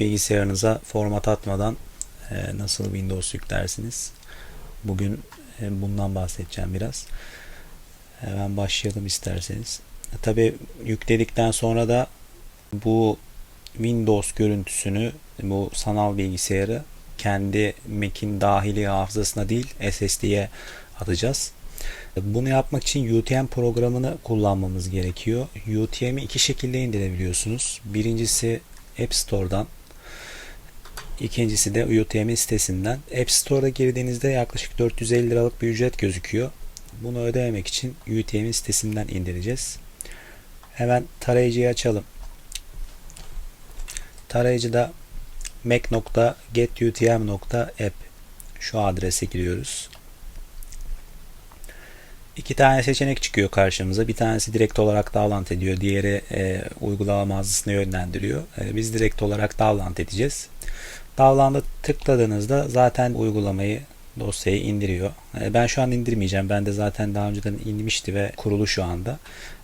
bilgisayarınıza format atmadan e, nasıl Windows yüklersiniz? Bugün e, bundan bahsedeceğim biraz. Hemen başlayalım isterseniz. Tabi yükledikten sonra da bu Windows görüntüsünü bu sanal bilgisayarı kendi Mac'in dahili hafızasına değil SSD'ye atacağız. Bunu yapmak için UTM programını kullanmamız gerekiyor. UTM'i iki şekilde indirebiliyorsunuz. Birincisi App Store'dan İkincisi de UTM sitesinden. App Store'a girdiğinizde yaklaşık 450 liralık bir ücret gözüküyor. Bunu ödememek için UTM sitesinden indireceğiz. Hemen tarayıcıyı açalım. Tarayıcıda mac.getutm.app şu adrese giriyoruz. İki tane seçenek çıkıyor karşımıza. Bir tanesi direkt olarak download ediyor. Diğeri e, uygulama mağazasına yönlendiriyor. E, biz direkt olarak download edeceğiz. Download'a tıkladığınızda zaten uygulamayı dosyayı indiriyor. E, ben şu an indirmeyeceğim. Ben de zaten daha önceden inmişti ve kurulu şu anda.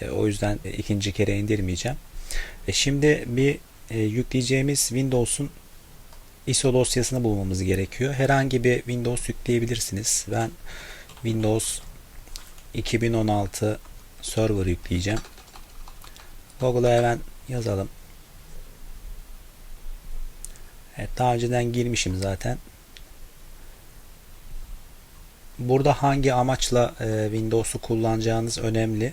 E, o yüzden ikinci kere indirmeyeceğim. E, şimdi bir yükleyeceğimiz Windows'un ISO dosyasını bulmamız gerekiyor. Herhangi bir Windows yükleyebilirsiniz. Ben Windows 2016 Server yükleyeceğim. Google'a hemen yazalım. Evet, daha önceden girmişim zaten. Burada hangi amaçla e, Windows'u kullanacağınız önemli.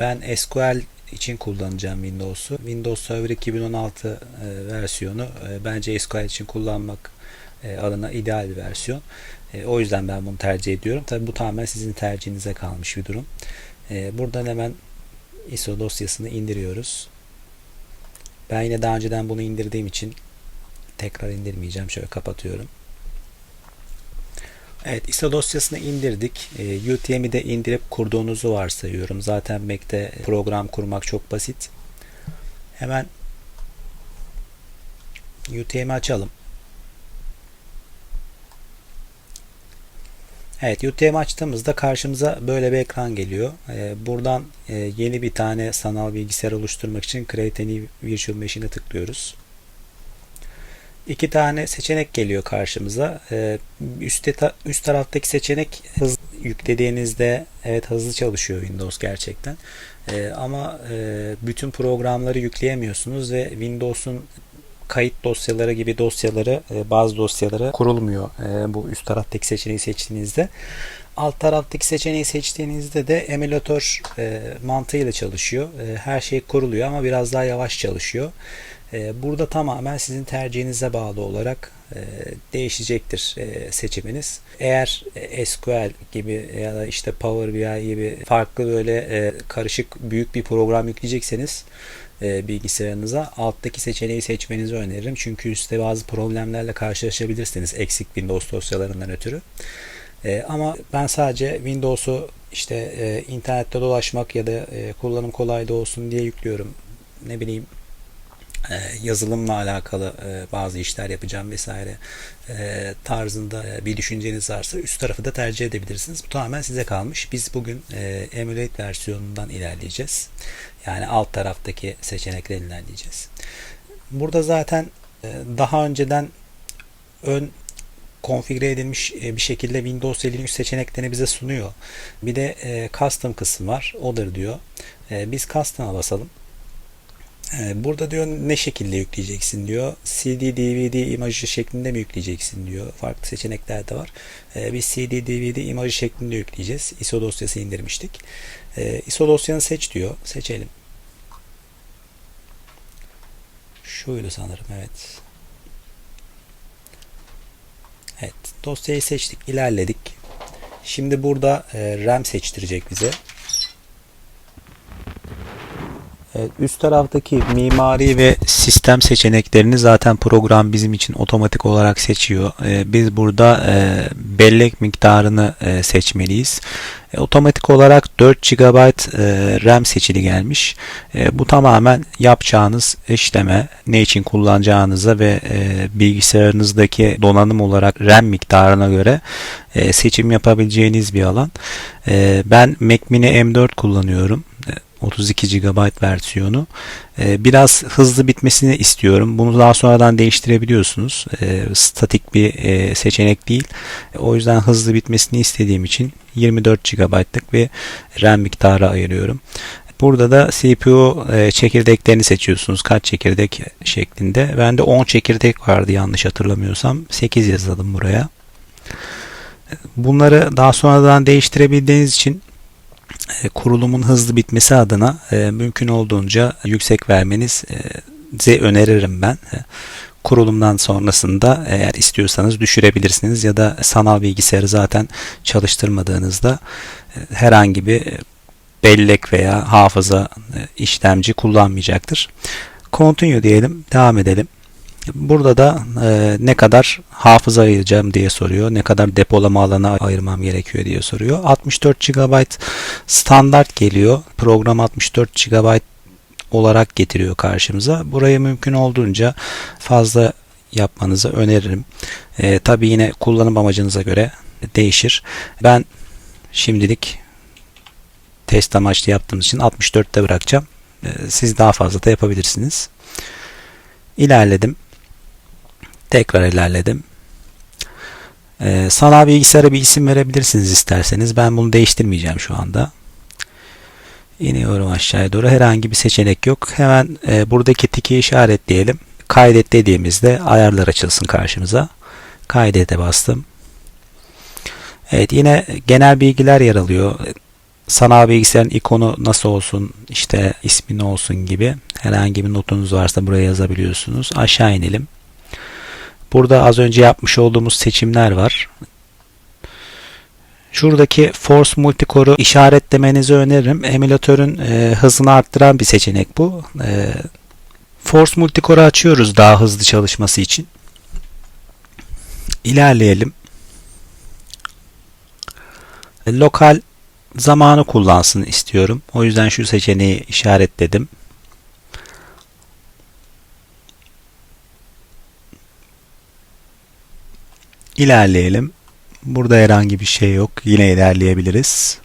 Ben SQL için kullanacağım Windows'u. Windows Server 2016 e, versiyonu e, bence SQL için kullanmak e, adına ideal bir versiyon. E, o yüzden ben bunu tercih ediyorum. Tabi bu tamamen sizin tercihinize kalmış bir durum. E, buradan hemen ISO dosyasını indiriyoruz. Ben yine daha önceden bunu indirdiğim için tekrar indirmeyeceğim. Şöyle kapatıyorum. Evet ISO dosyasını indirdik. E, UTM'i de indirip kurduğunuzu varsayıyorum. Zaten Mac'te program kurmak çok basit. Hemen UTM'i açalım. Evet UTM açtığımızda karşımıza böyle bir ekran geliyor. Ee, buradan e, yeni bir tane sanal bilgisayar oluşturmak için Create a New Virtual Machine'e tıklıyoruz. İki tane seçenek geliyor karşımıza. Ee, üst taraftaki seçenek hız yüklediğinizde evet hızlı çalışıyor Windows gerçekten. Ee, ama e, bütün programları yükleyemiyorsunuz ve Windows'un kayıt dosyaları gibi dosyaları e, bazı dosyaları kurulmuyor e, bu üst taraftaki seçeneği seçtiğinizde. Alt taraftaki seçeneği seçtiğinizde de emülatör mantığıyla çalışıyor. Her şey kuruluyor ama biraz daha yavaş çalışıyor. Burada tamamen sizin tercihinize bağlı olarak değişecektir seçiminiz. Eğer SQL gibi ya da işte Power BI gibi farklı böyle karışık büyük bir program yükleyecekseniz e, bilgisayarınıza alttaki seçeneği seçmenizi öneririm. Çünkü üstte bazı problemlerle karşılaşabilirsiniz eksik Windows dosyalarından ötürü. E, ama ben sadece Windows'u işte e, internette dolaşmak ya da e, kullanım kolaylığı olsun diye yüklüyorum. Ne bileyim e, yazılımla alakalı e, bazı işler yapacağım vesaire e, tarzında bir düşünceniz varsa üst tarafı da tercih edebilirsiniz. Bu tamamen size kalmış. Biz bugün emulate versiyonundan ilerleyeceğiz. Yani alt taraftaki seçenekler ilerleyeceğiz. Burada zaten daha önceden ön konfigüre edilmiş bir şekilde Windows Linux seçeneklerini bize sunuyor. Bir de custom kısım var. Odur diyor. Biz custom'a basalım. Ee, burada diyor ne şekilde yükleyeceksin diyor. CD, DVD imajı şeklinde mi yükleyeceksin diyor. Farklı seçenekler de var. Ee, biz CD, DVD imajı şeklinde yükleyeceğiz. ISO dosyası indirmiştik. Ee, ISO dosyanı seç diyor. Seçelim. Şuydu sanırım evet. Evet dosyayı seçtik. ilerledik. Şimdi burada e, RAM seçtirecek bize. Evet, üst taraftaki mimari ve sistem seçeneklerini zaten program bizim için otomatik olarak seçiyor. Ee, biz burada e, bellek miktarını e, seçmeliyiz. E, otomatik olarak 4 GB e, RAM seçili gelmiş. E, bu tamamen yapacağınız işleme, ne için kullanacağınıza ve e, bilgisayarınızdaki donanım olarak RAM miktarına göre e, seçim yapabileceğiniz bir alan. E, ben Mac Mini M4 kullanıyorum. 32 GB versiyonu. Ee, biraz hızlı bitmesini istiyorum. Bunu daha sonradan değiştirebiliyorsunuz. Ee, statik bir e, seçenek değil. O yüzden hızlı bitmesini istediğim için 24 GB'lık bir RAM miktarı ayırıyorum. Burada da CPU e, çekirdeklerini seçiyorsunuz. Kaç çekirdek şeklinde. Bende 10 çekirdek vardı yanlış hatırlamıyorsam. 8 yazalım buraya. Bunları daha sonradan değiştirebildiğiniz için kurulumun hızlı bitmesi adına e, mümkün olduğunca yüksek vermenizi öneririm ben. Kurulumdan sonrasında eğer istiyorsanız düşürebilirsiniz ya da sanal bilgisayarı zaten çalıştırmadığınızda herhangi bir bellek veya hafıza işlemci kullanmayacaktır. Continue diyelim. Devam edelim. Burada da e, ne kadar hafıza ayıracağım diye soruyor. Ne kadar depolama alanı ayırmam gerekiyor diye soruyor. 64 GB standart geliyor. Program 64 GB olarak getiriyor karşımıza. Burayı mümkün olduğunca fazla yapmanızı öneririm. E, Tabi yine kullanım amacınıza göre değişir. Ben şimdilik test amaçlı yaptığımız için 64'te bırakacağım. E, siz daha fazla da yapabilirsiniz. İlerledim. Tekrar ilerledim. Ee, sanal bilgisayara bir isim verebilirsiniz isterseniz. Ben bunu değiştirmeyeceğim şu anda. İniyorum aşağıya doğru. Herhangi bir seçenek yok. Hemen e, buradaki tiki işaretleyelim. Kaydet dediğimizde ayarlar açılsın karşımıza. Kaydete bastım. Evet yine genel bilgiler yer alıyor. Sanal bilgisayarın ikonu nasıl olsun, işte ismi ne olsun gibi herhangi bir notunuz varsa buraya yazabiliyorsunuz. Aşağı inelim. Burada az önce yapmış olduğumuz seçimler var. Şuradaki Force Multicore'u işaretlemenizi öneririm. Emülatörün e, hızını arttıran bir seçenek bu. E, Force Multicore'u açıyoruz daha hızlı çalışması için. İlerleyelim. E, lokal zamanı kullansın istiyorum. O yüzden şu seçeneği işaretledim. İlerleyelim. Burada herhangi bir şey yok. Yine ilerleyebiliriz.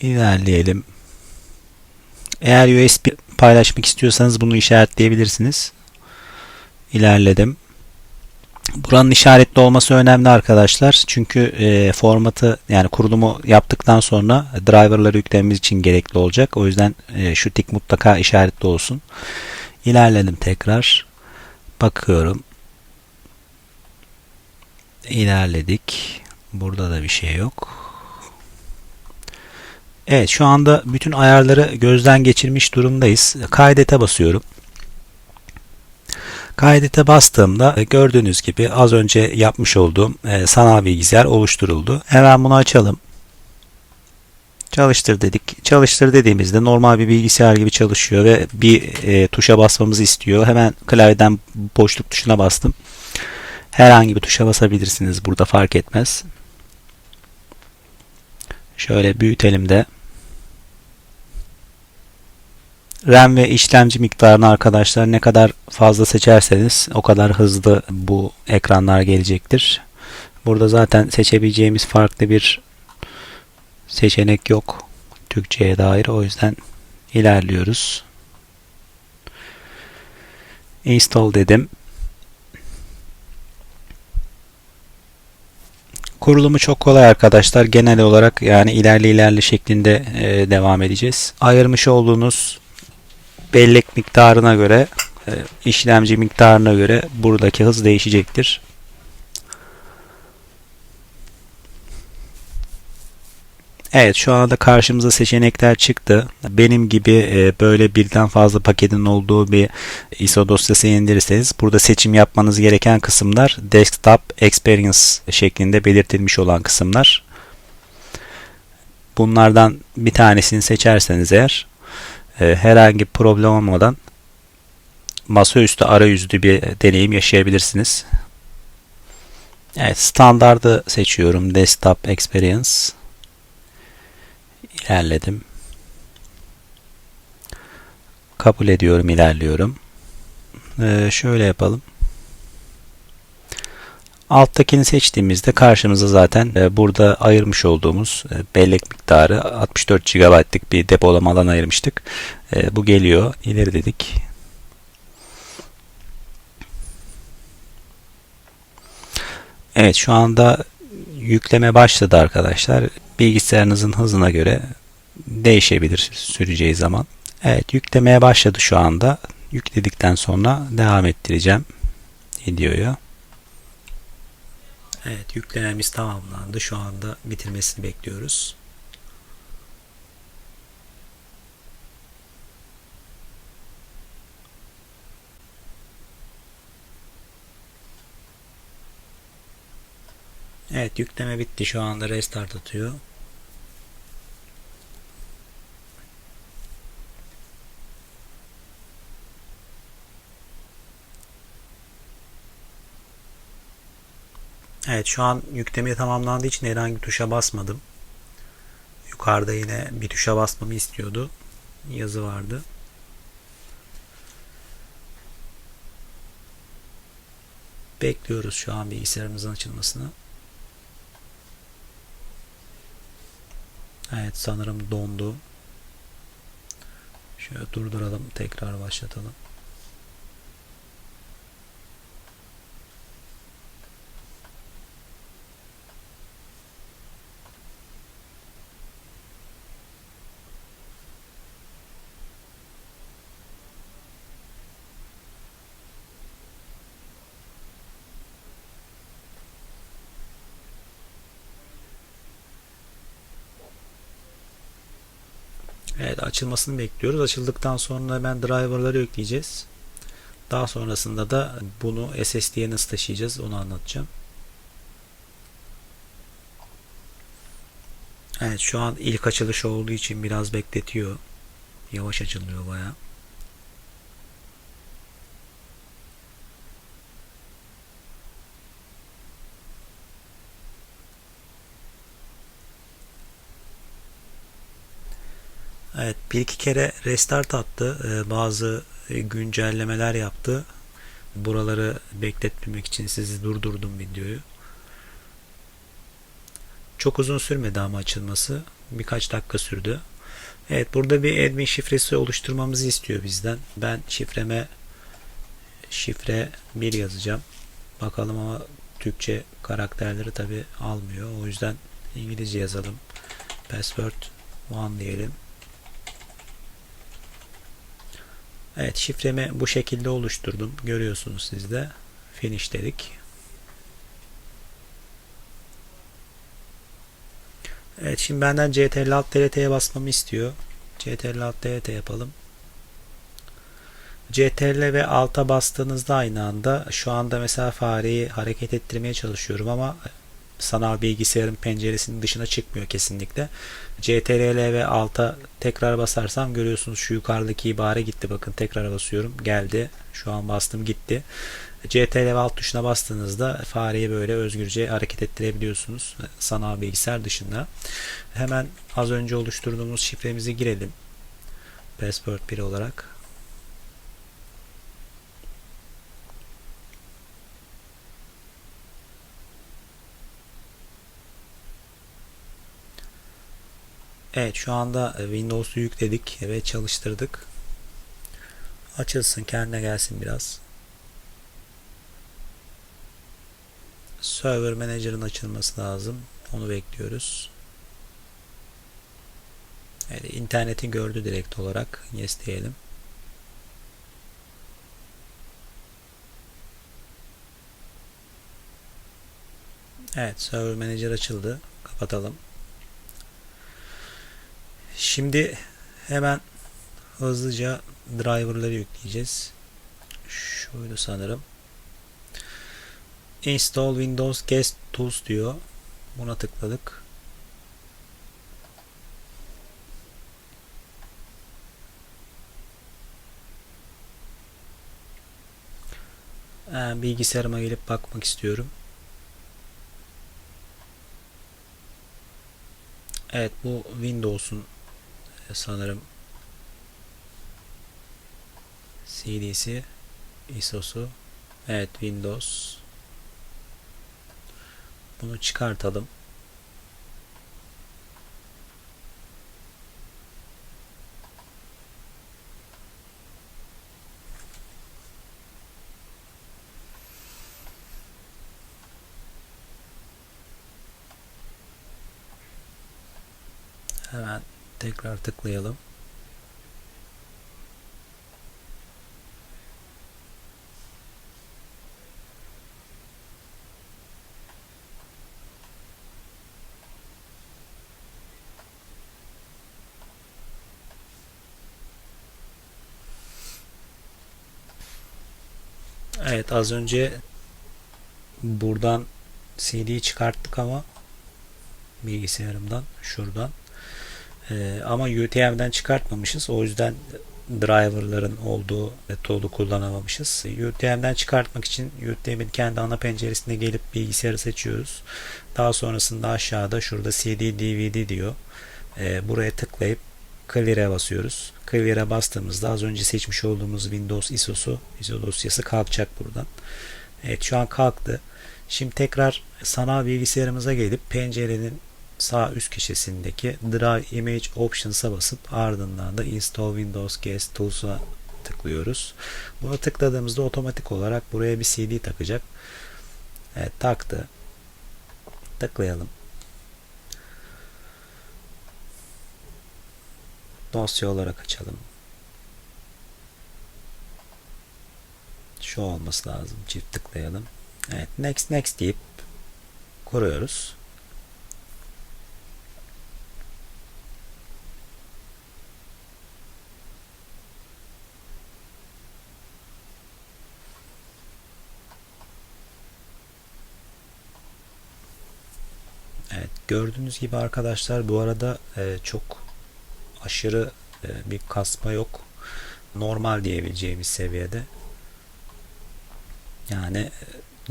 İlerleyelim. Eğer USB paylaşmak istiyorsanız bunu işaretleyebilirsiniz. İlerledim. Buranın işaretli olması önemli arkadaşlar. Çünkü e, formatı yani kurulumu yaptıktan sonra driverları yüklememiz için gerekli olacak. O yüzden e, şu tik mutlaka işaretli olsun. İlerledim tekrar. Bakıyorum. İlerledik. Burada da bir şey yok. Evet şu anda bütün ayarları gözden geçirmiş durumdayız. Kaydete basıyorum. Kaydete bastığımda e, gördüğünüz gibi az önce yapmış olduğum e, sanal bilgisayar oluşturuldu. Hemen bunu açalım. Çalıştır dedik. Çalıştır dediğimizde normal bir bilgisayar gibi çalışıyor ve bir e, tuşa basmamızı istiyor. Hemen klavyeden boşluk tuşuna bastım. Herhangi bir tuşa basabilirsiniz. Burada fark etmez. Şöyle büyütelim de. RAM ve işlemci miktarını arkadaşlar ne kadar fazla seçerseniz o kadar hızlı bu ekranlar gelecektir. Burada zaten seçebileceğimiz farklı bir seçenek yok Türkçe'ye dair. O yüzden ilerliyoruz. Install dedim. Kurulumu çok kolay arkadaşlar. Genel olarak yani ilerli ilerli şeklinde e, devam edeceğiz. Ayırmış olduğunuz bellek miktarına göre e, işlemci miktarına göre buradaki hız değişecektir. Evet şu anda karşımıza seçenekler çıktı. Benim gibi e, böyle birden fazla paketin olduğu bir ISO dosyası indirirseniz burada seçim yapmanız gereken kısımlar Desktop Experience şeklinde belirtilmiş olan kısımlar. Bunlardan bir tanesini seçerseniz eğer e, herhangi bir problem olmadan masaüstü arayüzlü bir deneyim yaşayabilirsiniz. Evet, standardı seçiyorum. Desktop Experience. İlerledim. Kabul ediyorum, ilerliyorum. Ee, şöyle yapalım. Alttakini seçtiğimizde karşımıza zaten e, burada ayırmış olduğumuz e, bellek miktarı 64 GB'lık bir depolama alanı ayırmıştık. E, bu geliyor. İleri dedik. Evet şu anda yükleme başladı arkadaşlar. Bilgisayarınızın hızına göre değişebilir süreceği zaman. Evet yüklemeye başladı şu anda. Yükledikten sonra devam ettireceğim videoyu. Evet yüklememiz tamamlandı. Şu anda bitirmesini bekliyoruz. Evet yükleme bitti. Şu anda restart atıyor. Evet şu an yükleme tamamlandığı için herhangi tuşa basmadım. Yukarıda yine bir tuşa basmamı istiyordu. Yazı vardı. Bekliyoruz şu an bilgisayarımızın açılmasını. Evet sanırım dondu. Şöyle durduralım tekrar başlatalım. Evet açılmasını bekliyoruz. Açıldıktan sonra hemen driverları yükleyeceğiz. Daha sonrasında da bunu SSD'ye nasıl taşıyacağız onu anlatacağım. Evet şu an ilk açılış olduğu için biraz bekletiyor. Yavaş açılıyor bayağı. Evet bir iki kere restart attı. Ee, bazı e, güncellemeler yaptı. Buraları bekletmemek için sizi durdurdum videoyu. Çok uzun sürmedi ama açılması. Birkaç dakika sürdü. Evet burada bir admin şifresi oluşturmamızı istiyor bizden. Ben şifreme şifre 1 yazacağım. Bakalım ama Türkçe karakterleri tabi almıyor. O yüzden İngilizce yazalım. Password 1 diyelim. Evet şifremi bu şekilde oluşturdum. Görüyorsunuz siz de. Finish dedik. Evet şimdi benden CTRL Alt TRT'ye basmamı istiyor. CTRL Alt TRT yapalım. CTRL ve Alt'a bastığınızda aynı anda şu anda mesela fareyi hareket ettirmeye çalışıyorum ama sanal bilgisayarın penceresinin dışına çıkmıyor kesinlikle. CTRL ve alta tekrar basarsam görüyorsunuz şu yukarıdaki ibare gitti. Bakın tekrar basıyorum. Geldi. Şu an bastım gitti. CTRL ve alt tuşuna bastığınızda fareyi böyle özgürce hareket ettirebiliyorsunuz. Sanal bilgisayar dışında. Hemen az önce oluşturduğumuz şifremizi girelim. Password 1 olarak. Evet şu anda e, Windows'u yükledik ve çalıştırdık. Açılsın kendine gelsin biraz. Server Manager'ın açılması lazım. Onu bekliyoruz. Evet, interneti gördü direkt olarak. Yes diyelim. Evet, Server Manager açıldı. Kapatalım. Şimdi hemen hızlıca driverları yükleyeceğiz. Şuydu sanırım. Install Windows Guest Tools diyor. Buna tıkladık. bilgisayarıma gelip bakmak istiyorum. Evet bu Windows'un sanırım CD'si ISO'su evet Windows Bunu çıkartalım. Hemen tekrar tıklayalım. Evet az önce buradan CD'yi çıkarttık ama bilgisayarımdan şuradan ee, ama UTM'den çıkartmamışız. O yüzden driverların olduğu metodu kullanamamışız. UTM'den çıkartmak için UTM'in kendi ana penceresine gelip bilgisayarı seçiyoruz. Daha sonrasında aşağıda şurada CD DVD diyor. Ee, buraya tıklayıp Clear'e basıyoruz. Clear'e bastığımızda az önce seçmiş olduğumuz Windows ISO'su, ISO dosyası kalkacak buradan. Evet şu an kalktı. Şimdi tekrar sanal bilgisayarımıza gelip pencerenin sağ üst köşesindeki Drive Image Options'a basıp ardından da Install Windows Guest Tools'a tıklıyoruz. Buna tıkladığımızda otomatik olarak buraya bir CD takacak. Evet taktı. Tıklayalım. Dosya olarak açalım. Şu olması lazım. Çift tıklayalım. Evet next next deyip kuruyoruz. Evet gördüğünüz gibi arkadaşlar bu arada e, çok aşırı e, bir kasma yok. Normal diyebileceğimiz seviyede. Yani e,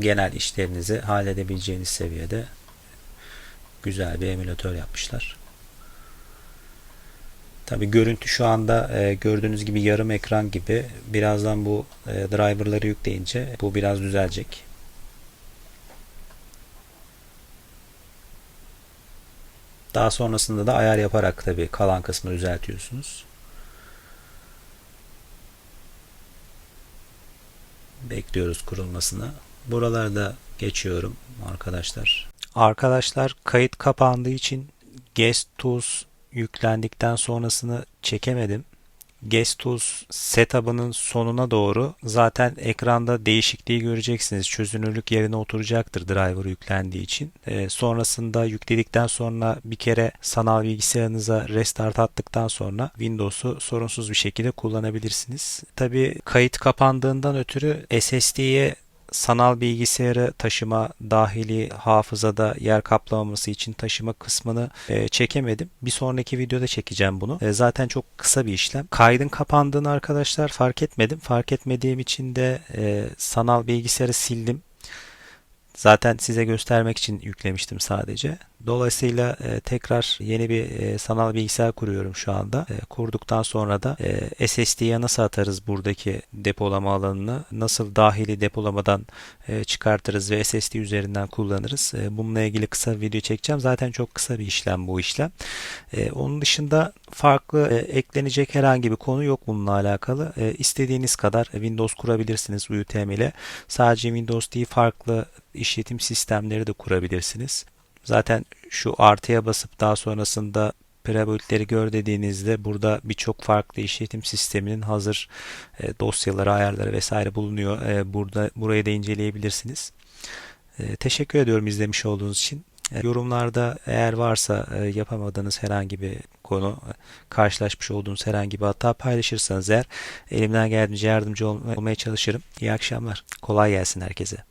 genel işlerinizi halledebileceğiniz seviyede güzel bir emülatör yapmışlar. Tabi görüntü şu anda e, gördüğünüz gibi yarım ekran gibi. Birazdan bu e, driverları yükleyince bu biraz düzelecek. Daha sonrasında da ayar yaparak tabi kalan kısmı düzeltiyorsunuz. Bekliyoruz kurulmasını. Buralarda geçiyorum arkadaşlar. Arkadaşlar kayıt kapandığı için Guest Tools yüklendikten sonrasını çekemedim. Guest Tools setup'ının sonuna doğru zaten ekranda değişikliği göreceksiniz. Çözünürlük yerine oturacaktır driver yüklendiği için. E, sonrasında yükledikten sonra bir kere sanal bilgisayarınıza restart attıktan sonra Windows'u sorunsuz bir şekilde kullanabilirsiniz. Tabi kayıt kapandığından ötürü SSD'ye sanal bilgisayarı taşıma dahili hafızada yer kaplamaması için taşıma kısmını e, çekemedim. Bir sonraki videoda çekeceğim bunu. E, zaten çok kısa bir işlem. Kaydın kapandığını arkadaşlar fark etmedim. Fark etmediğim için de e, sanal bilgisayarı sildim. Zaten size göstermek için yüklemiştim sadece. Dolayısıyla e, tekrar yeni bir e, sanal bilgisayar kuruyorum şu anda. E, kurduktan sonra da e, SSD'ye nasıl atarız buradaki depolama alanını, nasıl dahili depolamadan e, çıkartırız ve SSD üzerinden kullanırız. E, bununla ilgili kısa bir video çekeceğim. Zaten çok kısa bir işlem bu işlem. E, onun dışında farklı e, eklenecek herhangi bir konu yok bununla alakalı. E, istediğiniz kadar Windows kurabilirsiniz UTM ile. Sadece Windows değil farklı işletim sistemleri de kurabilirsiniz. Zaten şu artıya basıp daha sonrasında prebuild'leri gör dediğinizde burada birçok farklı işletim sisteminin hazır e, dosyaları, ayarları vesaire bulunuyor. E, burada burayı da inceleyebilirsiniz. E, teşekkür ediyorum izlemiş olduğunuz için. Yorumlarda eğer varsa yapamadığınız herhangi bir konu, karşılaşmış olduğunuz herhangi bir hata paylaşırsanız eğer elimden geldiğince yardımcı olmaya çalışırım. İyi akşamlar. Kolay gelsin herkese.